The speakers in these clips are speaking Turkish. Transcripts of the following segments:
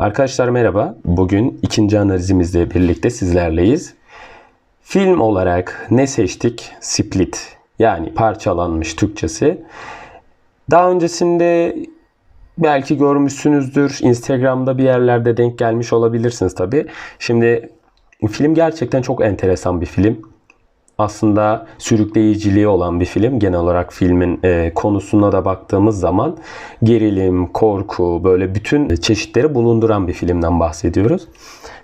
Arkadaşlar merhaba. Bugün ikinci analizimizle birlikte sizlerleyiz. Film olarak ne seçtik? Split. Yani parçalanmış Türkçesi. Daha öncesinde belki görmüşsünüzdür. Instagram'da bir yerlerde denk gelmiş olabilirsiniz tabii. Şimdi film gerçekten çok enteresan bir film aslında sürükleyiciliği olan bir film. Genel olarak filmin e, konusuna da baktığımız zaman gerilim, korku böyle bütün çeşitleri bulunduran bir filmden bahsediyoruz.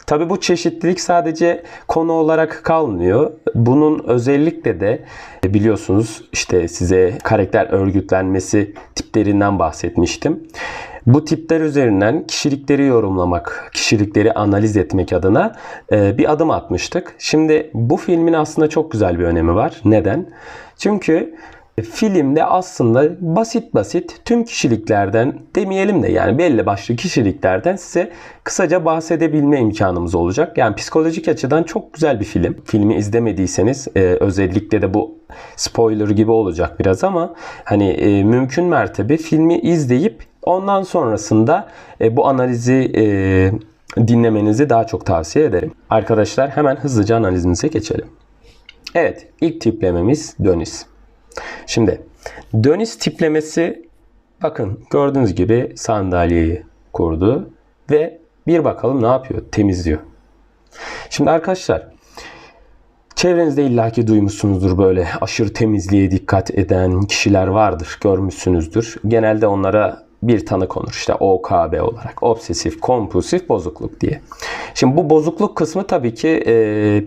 Tabi bu çeşitlilik sadece konu olarak kalmıyor. Bunun özellikle de e, biliyorsunuz işte size karakter örgütlenmesi tiplerinden bahsetmiştim. Bu tipler üzerinden kişilikleri yorumlamak, kişilikleri analiz etmek adına e, bir adım atmıştık. Şimdi bu filmin aslında çok güzel bir önemi var. Neden? Çünkü filmde aslında basit basit tüm kişiliklerden demeyelim de yani belli başlı kişiliklerden size kısaca bahsedebilme imkanımız olacak. Yani psikolojik açıdan çok güzel bir film. Filmi izlemediyseniz e, özellikle de bu spoiler gibi olacak biraz ama hani e, mümkün mertebe filmi izleyip ondan sonrasında e, bu analizi e, dinlemenizi daha çok tavsiye ederim. Arkadaşlar hemen hızlıca analizimize geçelim. Evet ilk tiplememiz dönis. Şimdi dönis tiplemesi bakın gördüğünüz gibi sandalyeyi kurdu ve bir bakalım ne yapıyor? Temizliyor. Şimdi arkadaşlar çevrenizde illaki duymuşsunuzdur böyle aşırı temizliğe dikkat eden kişiler vardır. Görmüşsünüzdür. Genelde onlara bir tanı konur. İşte OKB olarak. Obsesif kompulsif bozukluk diye. Şimdi bu bozukluk kısmı tabii ki e,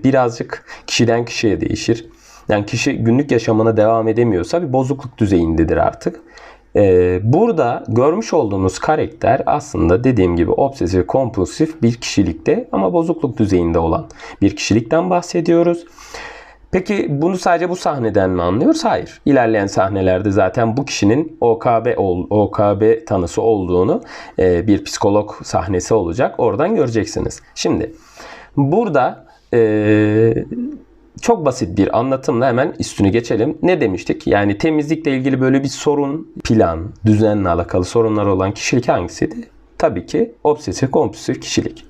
birazcık kişiden kişiye değişir. Yani kişi günlük yaşamına devam edemiyorsa bir bozukluk düzeyindedir artık. Ee, burada görmüş olduğunuz karakter aslında dediğim gibi obsesif kompulsif bir kişilikte ama bozukluk düzeyinde olan bir kişilikten bahsediyoruz. Peki bunu sadece bu sahneden mi anlıyoruz? Hayır. İlerleyen sahnelerde zaten bu kişinin OKB OKB tanısı olduğunu e, bir psikolog sahnesi olacak. Oradan göreceksiniz. Şimdi burada e, çok basit bir anlatımla hemen üstünü geçelim. Ne demiştik? Yani temizlikle ilgili böyle bir sorun, plan, düzenle alakalı sorunlar olan kişilik hangisiydi? Tabii ki obsesif kompulsif kişilik.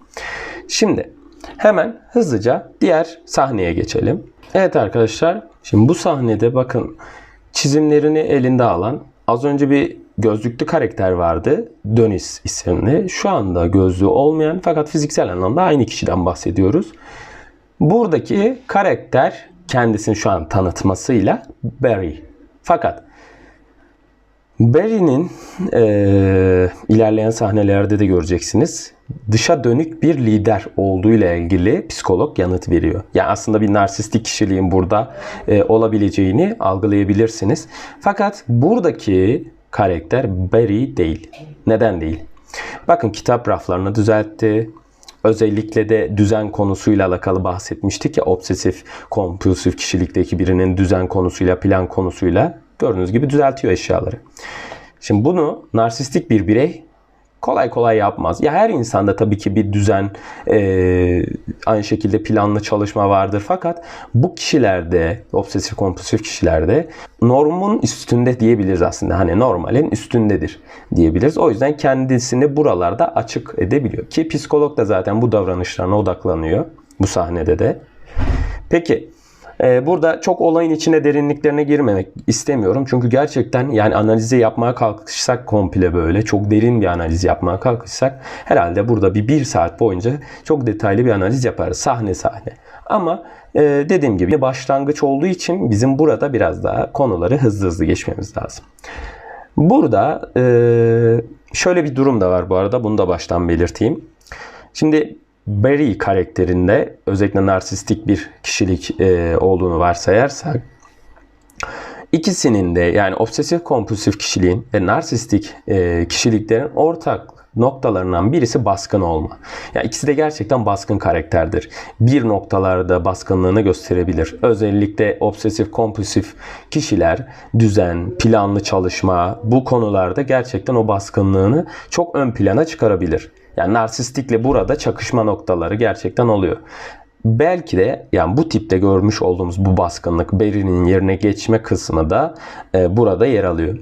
Şimdi hemen hızlıca diğer sahneye geçelim. Evet arkadaşlar şimdi bu sahnede bakın çizimlerini elinde alan az önce bir gözlüklü karakter vardı. Dönis isimli. Şu anda gözlüğü olmayan fakat fiziksel anlamda aynı kişiden bahsediyoruz. Buradaki karakter kendisini şu an tanıtmasıyla Barry. Fakat Barry'nin e, ilerleyen sahnelerde de göreceksiniz dışa dönük bir lider olduğu ile ilgili psikolog yanıt veriyor. Yani aslında bir narsistik kişiliğin burada e, olabileceğini algılayabilirsiniz. Fakat buradaki karakter Barry değil. Neden değil? Bakın kitap raflarını düzeltti. Özellikle de düzen konusuyla alakalı bahsetmiştik ya obsesif kompulsif kişilikteki birinin düzen konusuyla plan konusuyla gördüğünüz gibi düzeltiyor eşyaları. Şimdi bunu narsistik bir birey kolay kolay yapmaz. Ya her insanda tabii ki bir düzen, e, aynı şekilde planlı çalışma vardır. Fakat bu kişilerde, obsesif kompulsif kişilerde normun üstünde diyebiliriz aslında. Hani normalin üstündedir diyebiliriz. O yüzden kendisini buralarda açık edebiliyor. Ki psikolog da zaten bu davranışlarına odaklanıyor bu sahnede de. Peki burada çok olayın içine derinliklerine girmemek istemiyorum. Çünkü gerçekten yani analizi yapmaya kalkışsak komple böyle çok derin bir analiz yapmaya kalkışsak herhalde burada bir bir saat boyunca çok detaylı bir analiz yaparız sahne sahne. Ama e, dediğim gibi başlangıç olduğu için bizim burada biraz daha konuları hızlı hızlı geçmemiz lazım. Burada e, şöyle bir durum da var bu arada bunu da baştan belirteyim. Şimdi Barry karakterinde özellikle narsistik bir kişilik e, olduğunu varsayarsak ikisinin de yani obsesif kompulsif kişiliğin ve narsistik e, kişiliklerin ortak noktalarından birisi baskın olma. Yani ikisi de gerçekten baskın karakterdir. Bir noktalarda baskınlığını gösterebilir. Özellikle obsesif kompulsif kişiler düzen, planlı çalışma bu konularda gerçekten o baskınlığını çok ön plana çıkarabilir. Yani narsistikle burada çakışma noktaları gerçekten oluyor. Belki de yani bu tipte görmüş olduğumuz bu baskınlık Barry'nin yerine geçme kısmı da e, burada yer alıyor.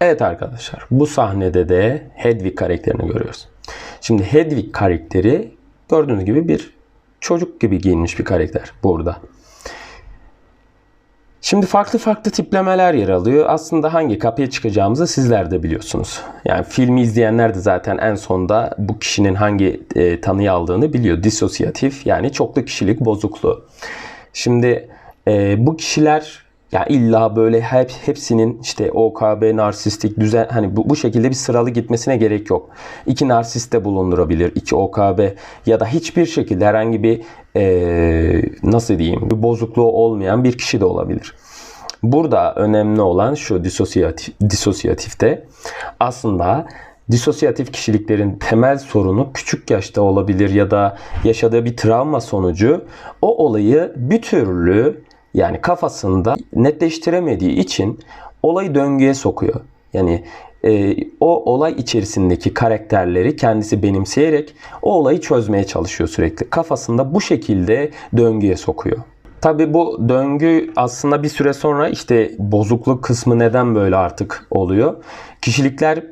Evet arkadaşlar bu sahnede de Hedwig karakterini görüyoruz. Şimdi Hedwig karakteri gördüğünüz gibi bir çocuk gibi giyinmiş bir karakter burada. Şimdi farklı farklı tiplemeler yer alıyor. Aslında hangi kapıya çıkacağımızı sizler de biliyorsunuz. Yani filmi izleyenler de zaten en sonda bu kişinin hangi e, tanıyı aldığını biliyor. Disosyatif yani çoklu kişilik bozukluğu. Şimdi e, bu kişiler ya illa böyle hep hepsinin işte OKB narsistik düzen hani bu, bu şekilde bir sıralı gitmesine gerek yok. İki narsist de bulundurabilir. iki OKB ya da hiçbir şekilde herhangi bir e, nasıl diyeyim bir bozukluğu olmayan bir kişi de olabilir. Burada önemli olan şu disosyatif, disosyatifte aslında disosyatif kişiliklerin temel sorunu küçük yaşta olabilir ya da yaşadığı bir travma sonucu o olayı bir türlü yani kafasında netleştiremediği için olayı döngüye sokuyor. Yani e, o olay içerisindeki karakterleri kendisi benimseyerek o olayı çözmeye çalışıyor sürekli. Kafasında bu şekilde döngüye sokuyor. Tabi bu döngü aslında bir süre sonra işte bozukluk kısmı neden böyle artık oluyor? Kişilikler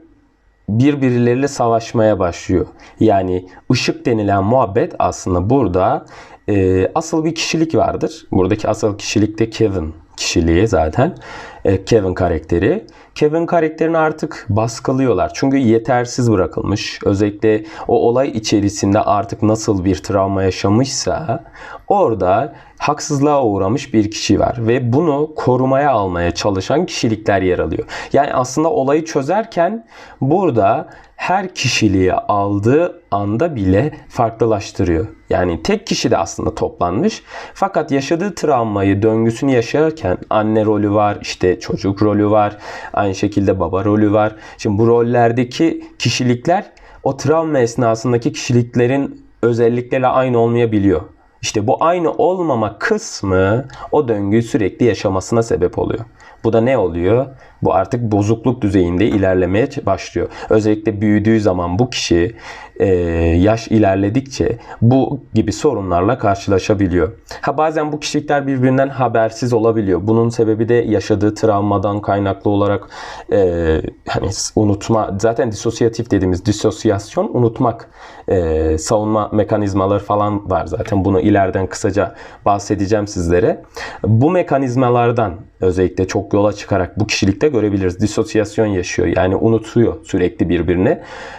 birbirleriyle savaşmaya başlıyor. Yani ışık denilen muhabbet aslında burada e, asıl bir kişilik vardır. Buradaki asıl kişilik de Kevin kişiliği zaten. E, Kevin karakteri. Kevin karakterini artık baskılıyorlar. Çünkü yetersiz bırakılmış. Özellikle o olay içerisinde artık nasıl bir travma yaşamışsa orada haksızlığa uğramış bir kişi var ve bunu korumaya almaya çalışan kişilikler yer alıyor. Yani aslında olayı çözerken burada her kişiliği aldığı anda bile farklılaştırıyor. Yani tek kişi de aslında toplanmış. Fakat yaşadığı travmayı, döngüsünü yaşarken anne rolü var, işte çocuk rolü var, aynı şekilde baba rolü var. Şimdi bu rollerdeki kişilikler o travma esnasındaki kişiliklerin özellikleriyle aynı olmayabiliyor. İşte bu aynı olmama kısmı o döngüyü sürekli yaşamasına sebep oluyor. Bu da ne oluyor? Bu artık bozukluk düzeyinde ilerlemeye başlıyor. Özellikle büyüdüğü zaman bu kişi e, yaş ilerledikçe bu gibi sorunlarla karşılaşabiliyor. Ha bazen bu kişilikler birbirinden habersiz olabiliyor. Bunun sebebi de yaşadığı travmadan kaynaklı olarak e, hani unutma zaten disosyatif dediğimiz disosyasyon unutmak e, savunma mekanizmaları falan var zaten. Bunu ileriden kısaca bahsedeceğim sizlere. Bu mekanizmalardan özellikle çok yola çıkarak bu kişilikte görebiliriz. Disosyasyon yaşıyor. Yani unutuyor sürekli birbirini.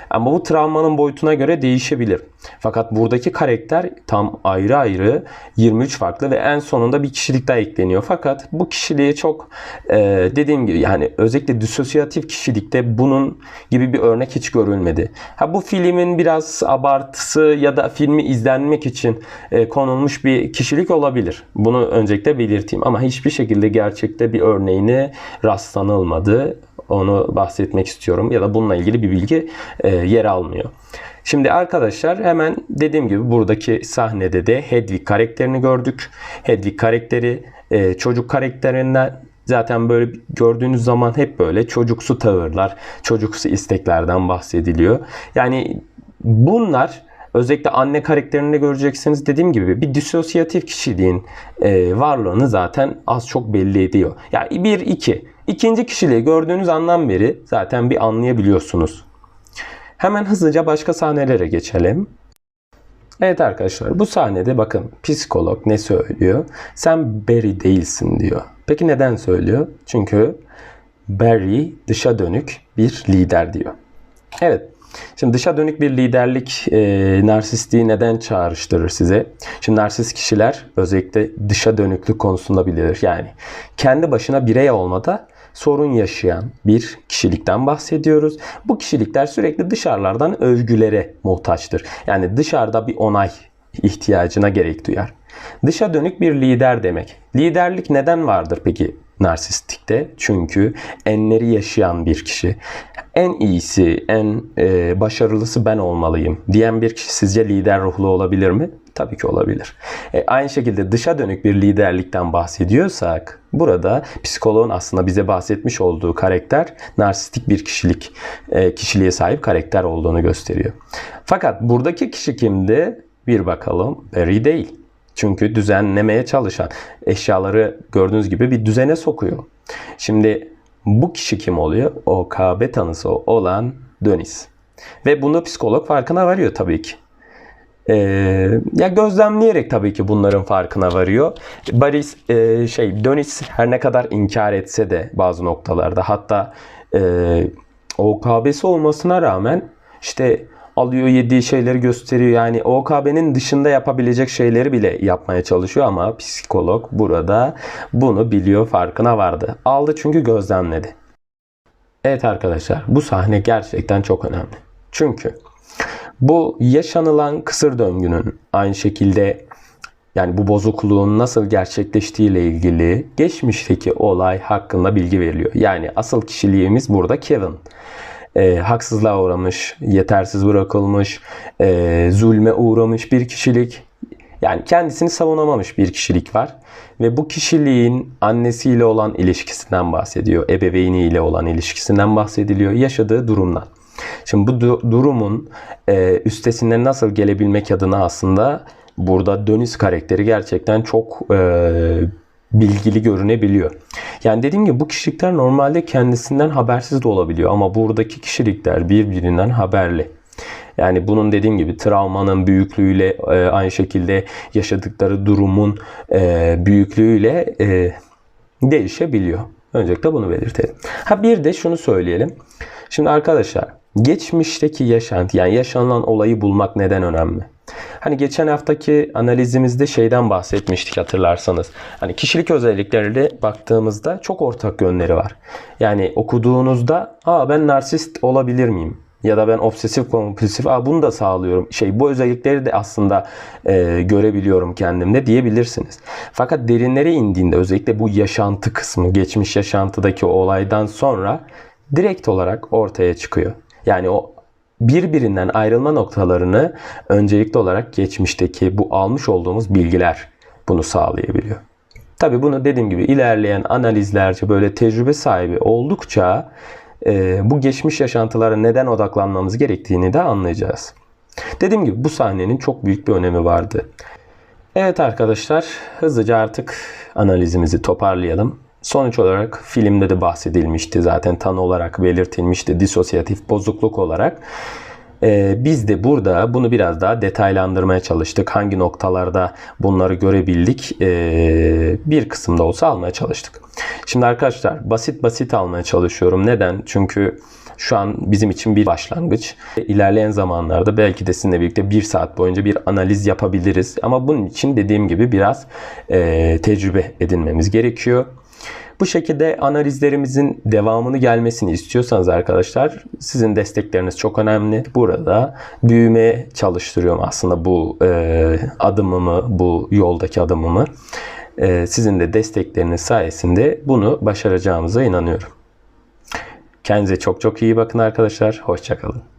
Ama bu travmanın boyutuna göre değişebilir. Fakat buradaki karakter tam ayrı ayrı 23 farklı ve en sonunda bir kişilik daha ekleniyor. Fakat bu kişiliğe çok e, dediğim gibi yani özellikle disosyatif kişilikte bunun gibi bir örnek hiç görülmedi. Ha bu filmin biraz abartısı ya da filmi izlenmek için e, konulmuş bir kişilik olabilir. Bunu öncelikle belirteyim ama hiçbir şekilde gerçekte bir örneğine rastlanılmadı. Onu bahsetmek istiyorum ya da bununla ilgili bir bilgi e, yer almıyor. Şimdi arkadaşlar hemen dediğim gibi buradaki sahnede de Hedwig karakterini gördük. Hedwig karakteri e, çocuk karakterinden zaten böyle gördüğünüz zaman hep böyle çocuksu tavırlar, çocuksu isteklerden bahsediliyor. Yani bunlar özellikle anne karakterinde göreceksiniz dediğim gibi bir disosyatif kişiliğin e, varlığını zaten az çok belli ediyor. Yani bir iki. İkinci kişiliği gördüğünüz andan beri zaten bir anlayabiliyorsunuz. Hemen hızlıca başka sahnelere geçelim. Evet arkadaşlar bu sahnede bakın psikolog ne söylüyor? Sen Barry değilsin diyor. Peki neden söylüyor? Çünkü Barry dışa dönük bir lider diyor. Evet Şimdi dışa dönük bir liderlik e, narsistliği neden çağrıştırır size? Şimdi narsist kişiler özellikle dışa dönüklük konusunda bilir. Yani kendi başına birey olmada sorun yaşayan bir kişilikten bahsediyoruz. Bu kişilikler sürekli dışarılardan övgülere muhtaçtır. Yani dışarıda bir onay ihtiyacına gerek duyar. Dışa dönük bir lider demek. Liderlik neden vardır peki narsistikte? Çünkü enleri yaşayan bir kişi. En iyisi, en e, başarılısı ben olmalıyım diyen bir kişi sizce lider ruhlu olabilir mi? Tabii ki olabilir. E, aynı şekilde dışa dönük bir liderlikten bahsediyorsak burada psikoloğun aslında bize bahsetmiş olduğu karakter narsistik bir kişilik e, kişiliğe sahip karakter olduğunu gösteriyor. Fakat buradaki kişi kimdi? Bir bakalım. Barry değil. Çünkü düzenlemeye çalışan eşyaları gördüğünüz gibi bir düzene sokuyor. Şimdi bu kişi kim oluyor? O KB tanısı olan Dönis. Ve bunu psikolog farkına varıyor tabii ki. Ee, ya gözlemleyerek tabii ki bunların farkına varıyor. Baris e, şey Dönis her ne kadar inkar etse de bazı noktalarda hatta e, OKB'si olmasına rağmen işte alıyor yediği şeyleri gösteriyor. Yani OKB'nin dışında yapabilecek şeyleri bile yapmaya çalışıyor ama psikolog burada bunu biliyor farkına vardı. Aldı çünkü gözlemledi. Evet arkadaşlar bu sahne gerçekten çok önemli. Çünkü bu yaşanılan kısır döngünün aynı şekilde yani bu bozukluğun nasıl gerçekleştiği ile ilgili geçmişteki olay hakkında bilgi veriliyor. Yani asıl kişiliğimiz burada Kevin. E, haksızlığa uğramış, yetersiz bırakılmış, e, zulme uğramış bir kişilik. Yani kendisini savunamamış bir kişilik var. Ve bu kişiliğin annesiyle olan ilişkisinden bahsediyor. Ebeveyniyle olan ilişkisinden bahsediliyor. Yaşadığı durumdan. Şimdi bu du- durumun e, üstesinden nasıl gelebilmek adına aslında burada Dönis karakteri gerçekten çok e, bilgili görünebiliyor. Yani dediğim gibi bu kişilikler normalde kendisinden habersiz de olabiliyor ama buradaki kişilikler birbirinden haberli. Yani bunun dediğim gibi travmanın büyüklüğüyle e, aynı şekilde yaşadıkları durumun e, büyüklüğüyle e, değişebiliyor. Öncelikle bunu belirtelim. Ha bir de şunu söyleyelim. Şimdi arkadaşlar geçmişteki yaşantı yani yaşanılan olayı bulmak neden önemli? Hani geçen haftaki analizimizde şeyden bahsetmiştik hatırlarsanız. Hani kişilik özelliklerine baktığımızda çok ortak yönleri var. Yani okuduğunuzda aa ben narsist olabilir miyim? Ya da ben obsesif kompulsif aa bunu da sağlıyorum. Şey bu özellikleri de aslında e, görebiliyorum kendimde diyebilirsiniz. Fakat derinlere indiğinde özellikle bu yaşantı kısmı, geçmiş yaşantıdaki o olaydan sonra direkt olarak ortaya çıkıyor. Yani o birbirinden ayrılma noktalarını öncelikli olarak geçmişteki bu almış olduğumuz bilgiler bunu sağlayabiliyor. Tabi bunu dediğim gibi ilerleyen analizlerce böyle tecrübe sahibi oldukça e, bu geçmiş yaşantılara neden odaklanmamız gerektiğini de anlayacağız. Dediğim gibi bu sahnenin çok büyük bir önemi vardı. Evet arkadaşlar hızlıca artık analizimizi toparlayalım. Sonuç olarak filmde de bahsedilmişti zaten tanı olarak belirtilmişti disosyatif bozukluk olarak. Ee, biz de burada bunu biraz daha detaylandırmaya çalıştık. Hangi noktalarda bunları görebildik ee, bir kısımda olsa almaya çalıştık. Şimdi arkadaşlar basit basit almaya çalışıyorum. Neden? Çünkü şu an bizim için bir başlangıç. İlerleyen zamanlarda belki de sizinle birlikte bir saat boyunca bir analiz yapabiliriz. Ama bunun için dediğim gibi biraz e, tecrübe edinmemiz gerekiyor. Bu şekilde analizlerimizin devamını gelmesini istiyorsanız arkadaşlar sizin destekleriniz çok önemli. Burada büyümeye çalıştırıyorum aslında bu e, adımımı, bu yoldaki adımımı. E, sizin de destekleriniz sayesinde bunu başaracağımıza inanıyorum. Kendinize çok çok iyi bakın arkadaşlar. Hoşçakalın.